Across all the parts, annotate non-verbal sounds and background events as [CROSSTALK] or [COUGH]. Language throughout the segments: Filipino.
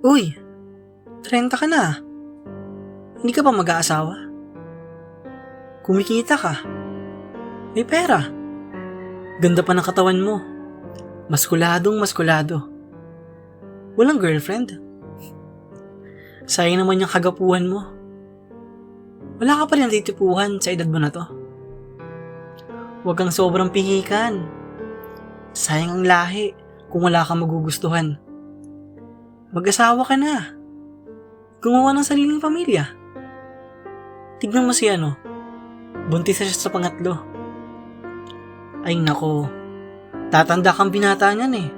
Uy, 30 ka na. Hindi ka pa mag-aasawa? Kumikita ka. May pera. Ganda pa ng katawan mo. Maskuladong maskulado. Walang girlfriend. Sayang naman yung kagapuhan mo. Wala ka pa rin natitipuhan sa edad mo na to. Huwag kang sobrang pihikan. Sayang ang lahi kung wala kang magugustuhan. Mag-asawa ka na. Gumawa ng sariling pamilya. Tignan mo si ano. Buntis na siya sa pangatlo. Ay nako. Tatanda kang binata niyan eh.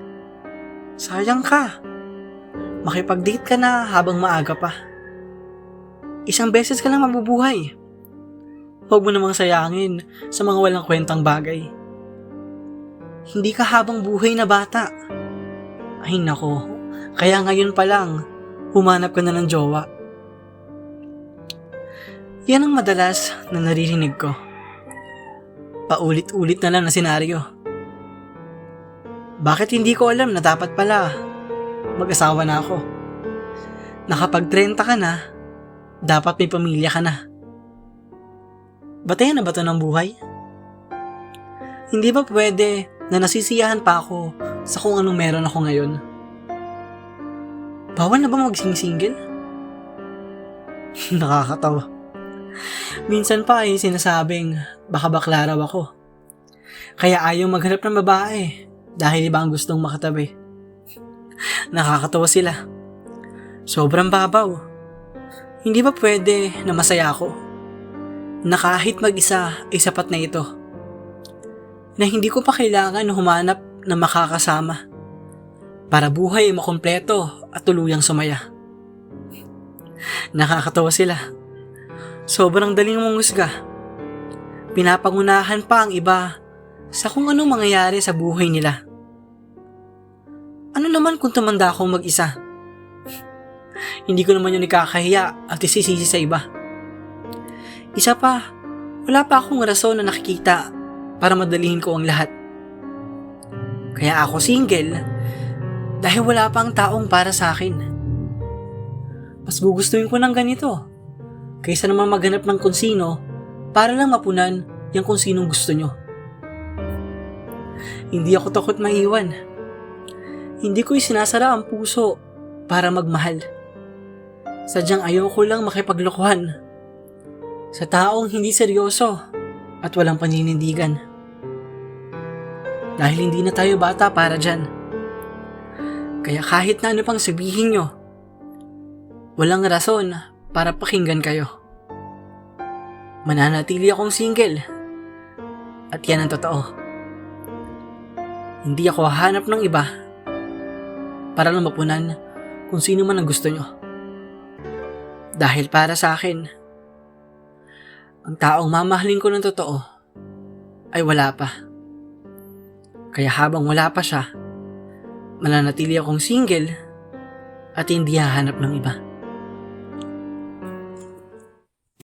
Sayang ka. Makipag-date ka na habang maaga pa. Isang beses ka lang mabubuhay. Huwag mo namang sayangin sa mga walang kwentang bagay. Hindi ka habang buhay na bata. Ay nako, kaya ngayon pa lang, humanap ka na ng jowa. Yan ang madalas na naririnig ko. Paulit-ulit na lang na senaryo. Bakit hindi ko alam na dapat pala mag-asawa na ako? Nakapag 30 ka na, dapat may pamilya ka na. Batayan na ba to ng buhay? Hindi ba pwede na nasisiyahan pa ako sa kung anong meron ako ngayon? Bawal na ba magsing-single? [LAUGHS] Nakakatawa. Minsan pa ay sinasabing baka bakla raw ako. Kaya ayaw maghanap ng babae dahil iba ang gustong makatabi. [LAUGHS] Nakakatawa sila. Sobrang babaw. Hindi ba pwede na masaya ako? Na kahit mag-isa ay sapat na ito. Na hindi ko pa kailangan humanap ng makakasama para buhay ay makumpleto at tuluyang sumaya. Nakakatawa sila. Sobrang daling mong husga. Pinapangunahan pa ang iba sa kung anong mangyayari sa buhay nila. Ano naman kung tumanda akong mag-isa? Hindi ko naman yun ikakahiya at isisisi sa iba. Isa pa, wala pa akong rason na nakikita para madalihin ko ang lahat. Kaya ako single dahil wala pa ang taong para sa akin. Mas gugustuhin ko ng ganito kaysa naman maghanap ng kung sino para lang mapunan yung kung sinong gusto nyo. Hindi ako takot maiwan. Hindi ko isinasara ang puso para magmahal. Sadyang ayoko lang makipaglokohan sa taong hindi seryoso at walang paninindigan. Dahil hindi na tayo bata para dyan. Kaya kahit na ano pang sabihin nyo, walang rason para pakinggan kayo. Mananatili akong single. At yan ang totoo. Hindi ako hahanap ng iba para lang mapunan kung sino man ang gusto nyo. Dahil para sa akin, ang taong mamahalin ko ng totoo ay wala pa. Kaya habang wala pa siya, mananatili akong single at hindi hahanap ng iba.